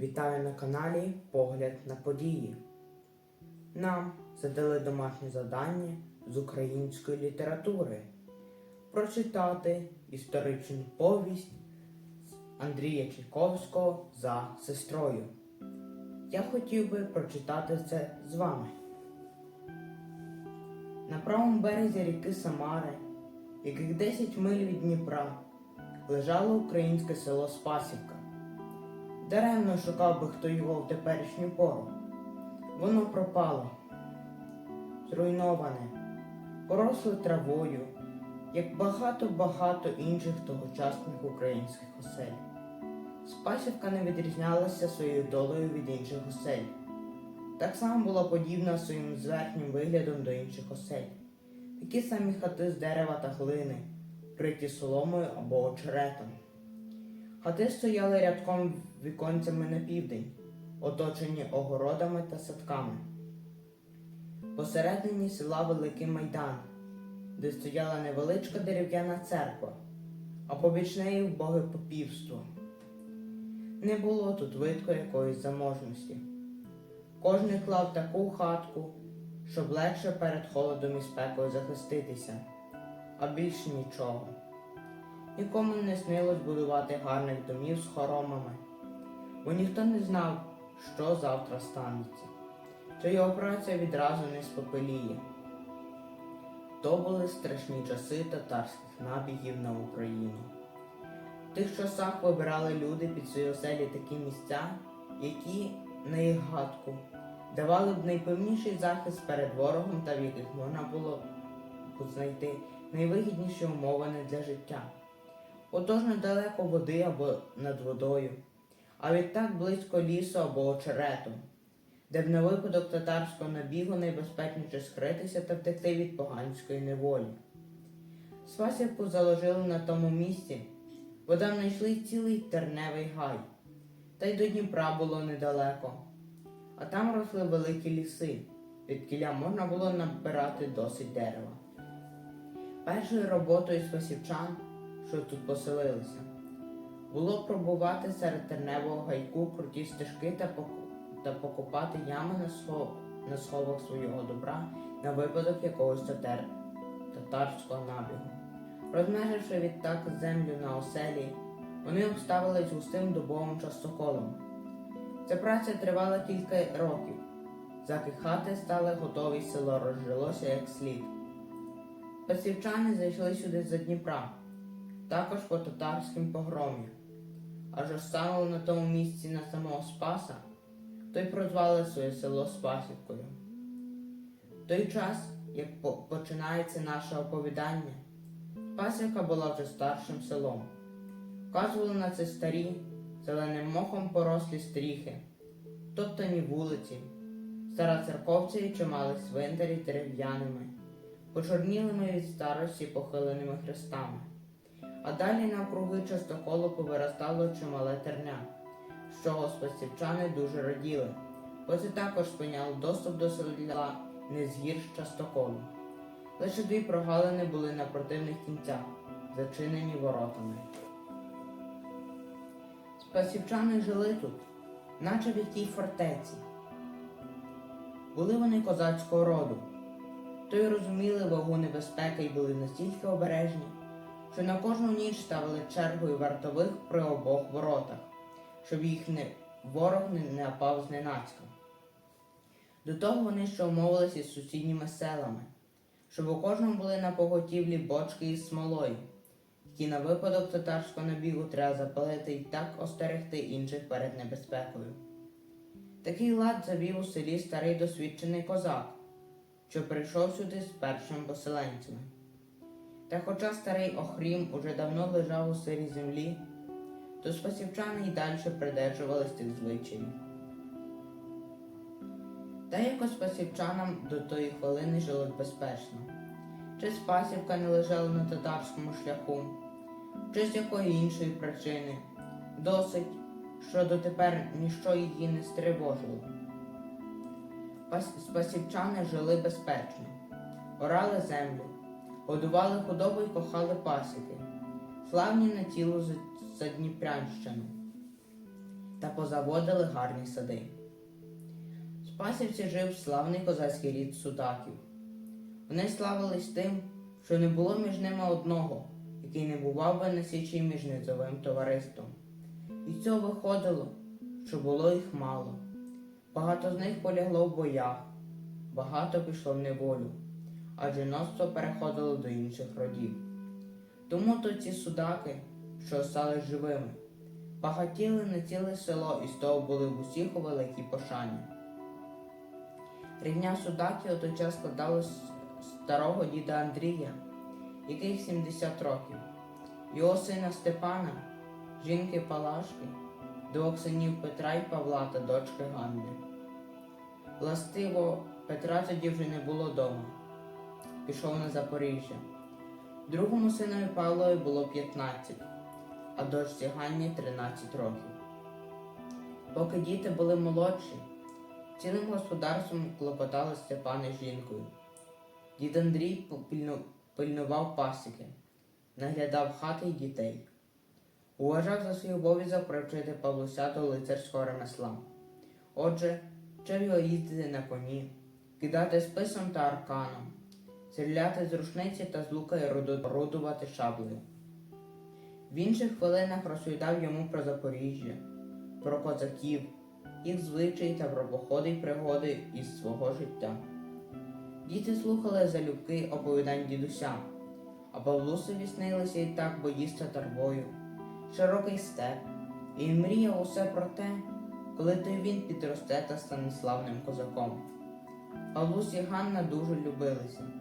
Вітаю на каналі Погляд на події. Нам задали домашнє завдання з української літератури прочитати історичну повість Андрія Чайковського за сестрою. Я хотів би прочитати це з вами. На правому березі ріки Самари, яких 10 миль від Дніпра, лежало українське село Спасівка. Даремно шукав би хто його в теперішню пору. Воно пропало, зруйноване, поросло травою, як багато-багато інших тогочасних українських осель. Спасівка не відрізнялася своєю долею від інших осель. Так само була подібна своїм зверхнім виглядом до інших осель. Такі самі хати з дерева та глини, вкриті соломою або очеретом. Хати стояли рядком віконцями на південь, оточені огородами та садками. Посередині села Великий Майдан, де стояла невеличка дерев'яна церква, а побіч неї вбоге попівство. Не було тут видко якоїсь заможності. Кожний клав таку хатку, щоб легше перед холодом і спекою захиститися, а більше нічого. Нікому не снилось будувати гарних домів з хоромами, бо ніхто не знав, що завтра станеться, чи його праця відразу не спопеліє. То були страшні часи татарських набігів на Україну. В тих часах вибирали люди під свої оселі такі місця, які, на їх гадку, давали б найпевніший захист перед ворогом та в яких можна було б знайти найвигідніші умови для життя. Отож недалеко води або над водою, а відтак близько лісу або очерету, де б на випадок татарського набігу найбезпечніше скритися та втекти від поганської неволі. Свасівку заложили на тому місці, бо там знайшли цілий терневий гай, та й до Дніпра було недалеко, а там росли великі ліси, від кіля можна було набирати досить дерева. Першою роботою свасівчан що тут поселилися. Було пробувати серед терневого гайку круті стежки та, та покопати ями на, схов... на сховах свого добра на випадок якогось татар... татарського набігу. Розмеживши відтак землю на оселі, вони обставились густим дубовим частоколом. Ця праця тривала кілька років, заки хати стали готові, село розжилося як слід. Пасівчани зайшли сюди за Дніпра також по татарським погромі. Аж оставили на тому місці на самого Спаса, то й прозвали своє село Спасівкою. В той час, як починається наше оповідання, Спасівка була вже старшим селом. Вказували на це старі, зеленим мохом порослі стріхи, топтані вулиці, стара церковця і чимали свинтарі дерев'яними, почорнілими від старості похиленими хрестами а далі навкруги частоколу повиростало чимале терня, з чого спасівчани дуже раділи, бо це також спиняло доступ до села не згірш частоколу. Лише дві прогалини були на противних кінцях, зачинені воротами. Спасівчани жили тут, наче в якій фортеці. Були вони козацького роду, то й розуміли вагу небезпеки і були настільки обережні що на кожну ніч ставили чергою вартових при обох воротах, щоб їх ворог не напав зненацька. До того вони ще умовилися з сусідніми селами, щоб у кожному були на поготівлі бочки із смолою, які на випадок татарського набігу треба запалити і так остерегти інших перед небезпекою. Такий лад завів у селі старий досвідчений козак, що прийшов сюди з першими поселенцями. Та хоча старий Охрім уже давно лежав у сирій землі, то спасівчани й далі придержувались тих звичаїв. Та якось спасівчанам до тої хвилини жилось безпечно. Чи спасівка не лежала на татарському шляху, чи з якої іншої причини, досить, що дотепер ніщо її не стривожило. Спасівчани жили безпечно, орали землю годували худобу й кохали пасіки, славні на тіло за Дніпрянщину. та позаводили гарні сади. В Спасівці жив славний козацький рід судаків. Вони славились тим, що не було між ними одного, який не бував би на січі між низовим товариством. І цього виходило, що було їх мало. Багато з них полягло в боях, багато пішло в неволю, а жіноцтво переходило до інших родів. Тому то ці судаки, що стали живими, багатіли на ціле село і з того були в усіх у великій пошані. Рівня судаків у той час складала з старого діда Андрія, яких 70 років, його сина Степана, жінки Палашки, двох синів Петра і Павла та дочки Ганни. Властиво, Петра тоді вже не було дома. Пішов на Запоріжжя. Другому синові Павлові було 15, а дочці Ганні 13 років. Поки діти були молодші, цілим господарством клопотали Степан із жінкою. Дід Андрій пильнував пасіки, наглядав хати й дітей. Уважав за свій обов'язок привчити Павлуся до лицарського ремесла. Отже, вчив його їздити на коні, кидати списом та арканом, стріляти з рушниці та з лука і роду- орудувати шаблею. В інших хвилинах розповідав йому про Запоріжжя, про козаків, їх звичаї та про походи й пригоди із свого життя. Діти слухали залюбки оповідань дідуся, а Павлусові снилися і так бої з татарбою, широкий степ, і мріяв усе про те, коли той він підросте та стане славним козаком. Павлус і Ганна дуже любилися.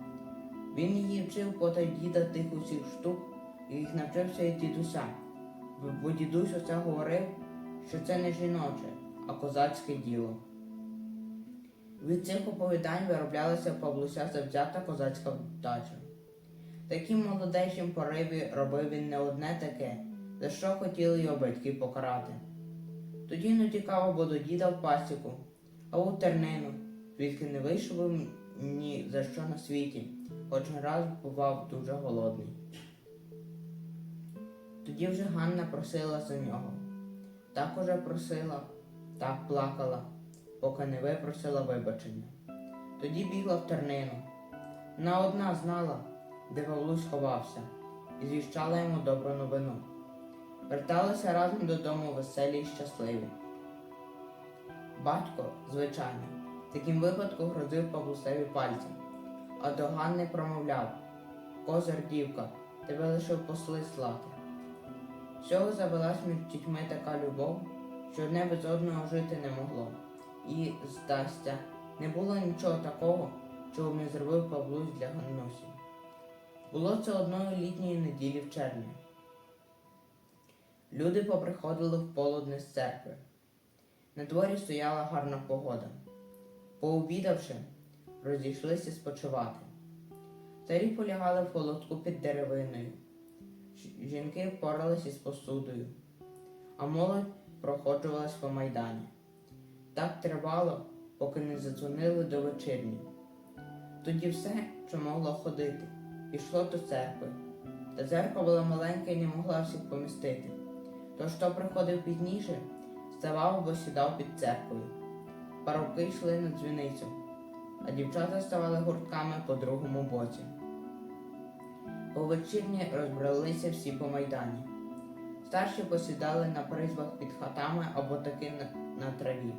Він її вчив потай діда тих усіх штук, яких навчився і дідуся, бо- бо дідусь усе говорив, що це не жіноче, а козацьке діло. Від цих оповідань вироблялася Павлуся завзята козацька вдача. Таким молодечим пориві робив він не одне таке, за що хотіли його батьки покарати. Тоді не тікав або до діда в пасіку, або в тернину, звідки не вийшов ні за що на світі, не раз бував дуже голодний. Тоді вже Ганна просила за нього. Так уже просила, так плакала, поки не випросила вибачення. Тоді бігла в тернину. Вона одна знала, де Павлусь ховався, і звіщала йому добру новину. Верталися разом додому веселі й щасливі. Батько, звичайно, таким випадку грозив Павлусеві пальцем, а до Ганни промовляв Козир дівка, тебе лише посли слати. Всього завелась між дітьми така любов, що одне без одного жити не могло. І, здасться, не було нічого такого, чого б не зробив Павлусь для Ганнусі. Було це одної літньої неділі в червні. Люди поприходили в полудне з церкви. На дворі стояла гарна погода. Пообідавши, розійшлися спочивати. Старі полягали в холодку під деревиною. Жінки впоралися з посудою, а молодь проходжувалась по майдані. Так тривало, поки не задзвонили до вечірні. Тоді все, що могло ходити, пішло до церкви. Та церква була маленька і не могла всіх помістити. Тож, хто приходив пізніше, ставав або сідав під церквою. Парубки йшли на дзвіницю, а дівчата ставали гуртками по другому боці. По вечірні розбралися всі по майдані. Старші посідали на призбах під хатами або таки на, траві.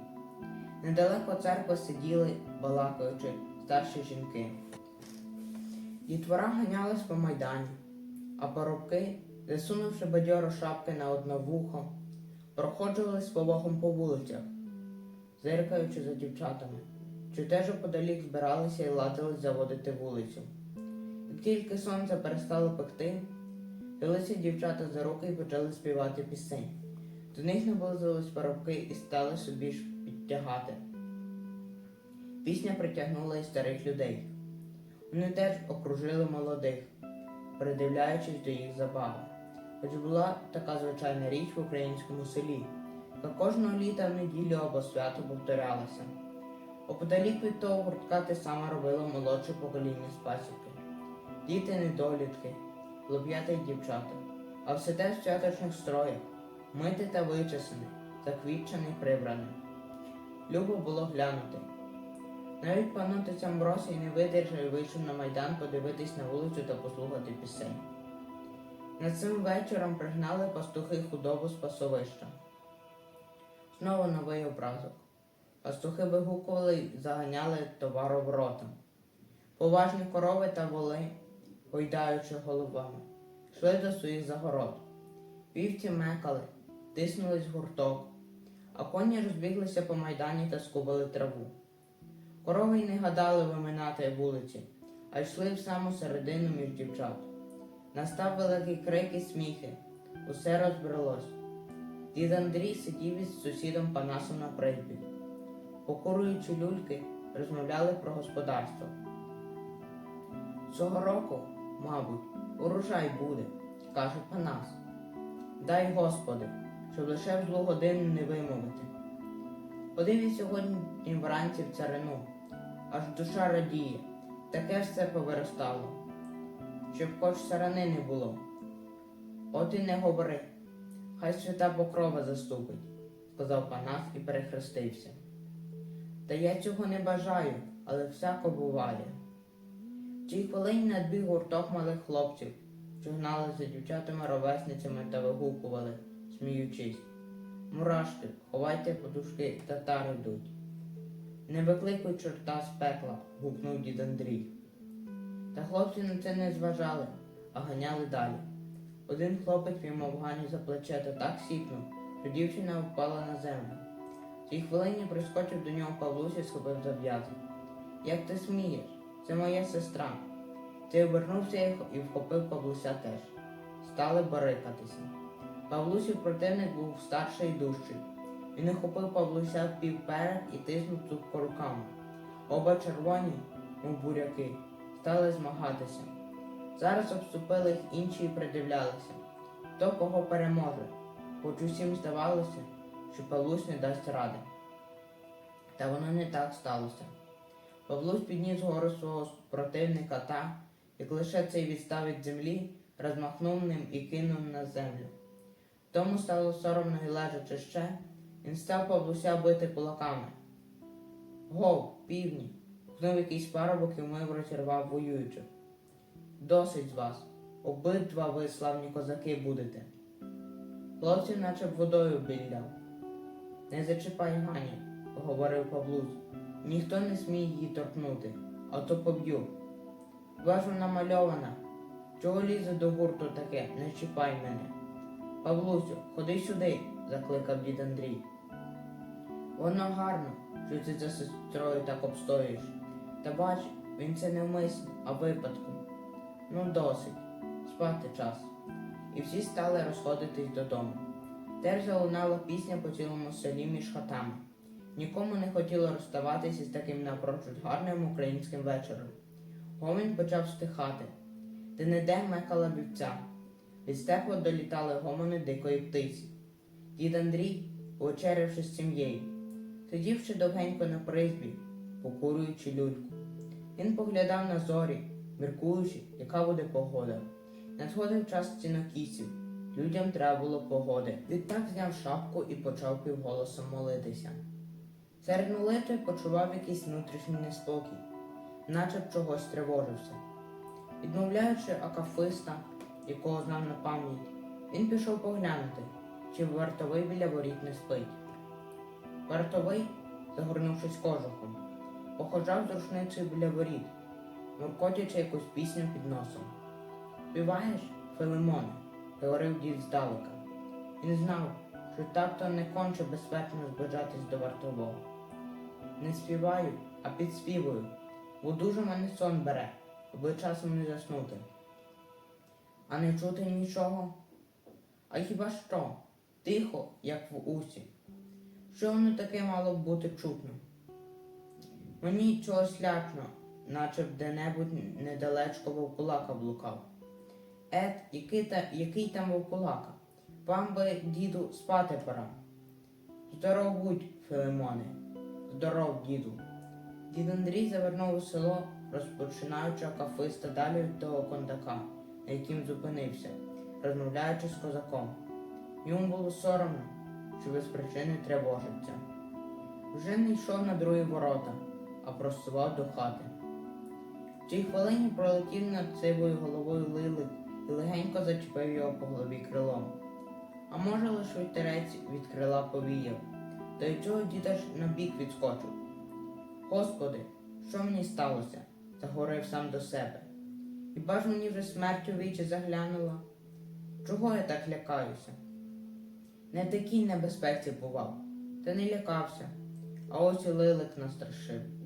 Недалеко церкви сиділи, балакаючи, старші жінки. Дітвора ганялась по майдані, а парубки, засунувши бадьоро шапки на одне вухо, проходжували з повагом по вулицях, зиркаючи за дівчатами, що теж оподалік збиралися і ладились заводити вулицю. Як тільки сонце перестало пекти, взялися дівчата за руки і почали співати пісень. До них наблизились парубки і стали собі ж підтягати. Пісня притягнула і старих людей. Вони теж окружили молодих, придивляючись до їх забави. Хоч була така звичайна річ в українському селі, яка кожного літа в неділю або свято повторялася. Оподалік від того гуртка те саме робило молодше покоління спасівки. Діти недолітки, хлоп'ята й дівчата, а все те в святочних строях, мити та вичесані, заквітчений прибраний. Любо було глянути. Навіть пан отець Амбросій не видержав і вийшов на майдан подивитись на вулицю та послухати пісень. Над цим вечором пригнали пастухи худобу з пасовища. Знову новий образок. Пастухи вигукували й заганяли товару в рота. Поважні корови та воли, гойдаючи головами, йшли до своїх загород. Вівці мекали, тиснулись в гурток, а коні розбіглися по майдані та скубали траву. Корови й не гадали виминати вулиці, а йшли в саму середину між дівчат. Настав великий крик і сміхи, усе розбрелось. Дід Андрій сидів із сусідом Панасом на призбі. Покуруючи люльки, розмовляли про господарство. Цього року, мабуть, урожай буде, каже Панас. Дай Господи, щоб лише в злу годину не вимовити. Ходив і сьогодні вранці в царину, аж душа радіє, таке все повиростало, щоб хоч сарани не було. От і не говори, хай свята покрова заступить, сказав Панас і перехрестився. Та я цього не бажаю, але всяко буває. В цій хвилині надбіг гурток малих хлопців, що гнали за дівчатами-ровесницями та вигукували, сміючись. Мурашки, ховайте подушки, татари йдуть. Не викликуй чорта з пекла, гукнув дід Андрій. Та хлопці на це не зважали, а ганяли далі. Один хлопець піймав Ганю за плече та так сіпнув, що дівчина впала на землю. В цій хвилині прискочив до нього Павлуся і схопив за. Як ти смієш? Це моя сестра. Ти обернувся і вхопив Павлуся теж. Стали барикатися. Павлусів противник був старший і дужчий. Він охопив Павлуся в півперед і тиснув цупко руками. Оба червоні, мов буряки, стали змагатися. Зараз обступили їх інші і придивлялися, хто кого переможе, хоч усім здавалося, що Павлусь не дасть ради. Та воно не так сталося. Павлусь підніс гору свого противника та, як лише цей відстав від землі, розмахнув ним і кинув на землю. Тому стало соромно і лежачи ще, він став Павлуся бити кулаками. Гов, півні! гукнув якийсь парубок і вмив розірвав воюючих. Досить з вас, обидва ви славні козаки будете. Хлопців наче б водою обіляв. Не зачіпай Гані, говорив Павлусь. Ніхто не сміє її торкнути, а то поб'ю. Вона мальована. Чого лізе до гурту таке? Не чіпай мене. Павлусю, ходи сюди, закликав дід Андрій. Воно гарно, що ти за сестрою так обстоїш. Та бач, він це не вмисно, а випадком. Ну, досить, спати час. І всі стали розходитись додому. Теж залунала пісня по цілому селі між хатами. Нікому не хотіло розставатися з таким напрочуд гарним українським вечором. Гомін почав стихати, де не де мекала вівця. Від степу долітали гомони дикої птиці. Дід Андрій, повечерявши з сім'єю, сидівши довгенько на призбі, покурюючи люльку. Він поглядав на зорі, міркуючи, яка буде погода. Надходив час цінокісів. Людям треба було погоди. Відтак зняв шапку і почав півголосом молитися. Серед молитви почував якийсь внутрішній неспокій, наче б чогось тривожився. Відмовляючи акафиста, якого знав на пам'ять, він пішов поглянути, чи вартовий біля воріт не спить. Вартовий, загорнувшись кожухом, походжав з рушницею біля воріт, муркотячи якусь пісню під носом. Співаєш, Филимоне, говорив дід здалека. Він знав, що так то не конче безпечно зближатись до вартового. Не співаю, а підспівую, бо дуже мене сон бере, аби часом не заснути. А не чути нічого. А хіба що? Тихо, як в усі. Що воно таке мало б бути чутно? Мені чогось лячно, наче б де-небудь недалечко вовкулака блукав. Ет, який, та, який там вовкулака? Вам би, діду, спати пора. Здоров будь, Филимоне, здоров, діду. Дід Андрій завернув у село, розпочинаючи акафиста далі від того кондака, на яким зупинився, розмовляючи з козаком. Йому було соромно, що без причини тривожиться. Вже не йшов на другі ворота, а просував до хати. В тій хвилині пролетів над сивою головою лилик і легенько зачепив його по голові крилом. А може лише вітерець від крила повіяв, та й цього діда ж на бік відскочив. Господи, що мені сталося? загорив сам до себе. Хіба ж мені вже смерть у вічі заглянула? Чого я так лякаюся? Не такій небезпеці бував, та не лякався, а ось і лилик настрашив.